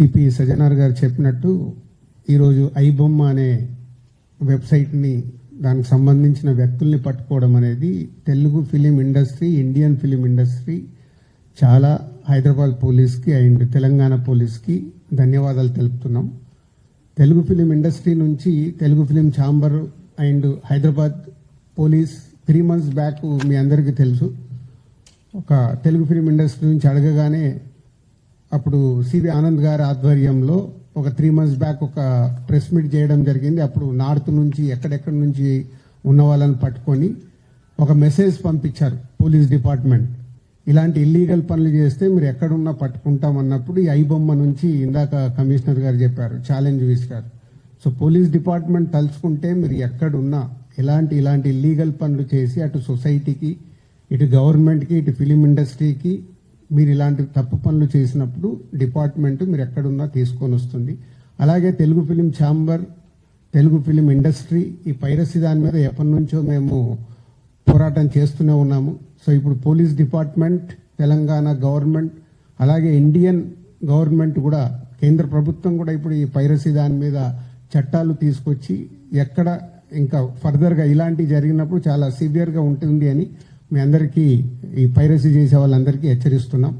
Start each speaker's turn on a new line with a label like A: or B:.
A: CP Sajjanar గారు చెప్పినట్టు ఈరోజు ఐబొమ్మ అనే వెబ్సైట్ని దానికి సంబంధించిన వ్యక్తుల్ని పట్టుకోవడం అనేది Telugu film industry Indian film industry చాలా హైదరాబాద్ పోలీస్కి అండ్ తెలంగాణ పోలీస్కి ధన్యవాదాలు తెలుపుతున్నాం. తెలుగు ఫిలిం ఇండస్ట్రీ నుంచి Telugu film chamber and Hyderabad police three months back మీ అందరికీ తెలుసు. ఒక తెలుగు ఫిలిం ఇండస్ట్రీ నుంచి అడగగానే అప్పుడు సివి ఆనంద్ గారి ఆధ్వర్యంలో ఒక త్రీ మంత్స్ బ్యాక్ ఒక ప్రెస్ మీట్ చేయడం జరిగింది. అప్పుడు నార్త్ నుంచి ఎక్కడెక్కడి నుంచి ఉన్న వాళ్ళని పట్టుకొని ఒక మెసేజ్ పంపించారు పోలీస్ డిపార్ట్మెంట్ ఇలాంటి ఇల్లీగల్ పనులు చేస్తే మీరు ఎక్కడున్నా పట్టుకుంటాం అన్నప్పుడు ఈ ఐబొమ్మ నుంచి ఇందాక కమిషనర్ గారు చెప్పారు ఛాలెంజ్ విసిరారు సో పోలీస్ డిపార్ట్మెంట్ తలుచుకుంటే మీరు ఎక్కడున్నా ఎలాంటి ఇలాంటి ఇల్లీగల్ పనులు చేసి అటు సొసైటీకి ఇటు గవర్నమెంట్కి ఇటు ఫిలిం ఇండస్ట్రీకి మీరు ఇలాంటి తప్పు పనులు చేసినప్పుడు డిపార్ట్మెంట్ మీరు ఎక్కడున్నా తీసుకొని వస్తుంది. అలాగే Telugu film chamber Telugu film industry ఈ పైరసీ దాని మీద ఎప్పటి నుంచో మేము పోరాటం చేస్తూనే ఉన్నాము. సో ఇప్పుడు పోలీస్ డిపార్ట్మెంట్ తెలంగాణ గవర్నమెంట్ అలాగే ఇండియన్ గవర్నమెంట్ కూడా కేంద్ర ప్రభుత్వం కూడా ఇప్పుడు ఈ పైరసీ దాని మీద చట్టాలు తీసుకొచ్చి ఎక్కడ ఇంకా ఫర్దర్గా ఇలాంటివి జరిగినప్పుడు చాలా సివియర్గా ఉంటుంది అని మీ అందరికీ ఈ పైరసీ చేసే వాళ్ళందరికీ హెచ్చరిస్తున్నాం.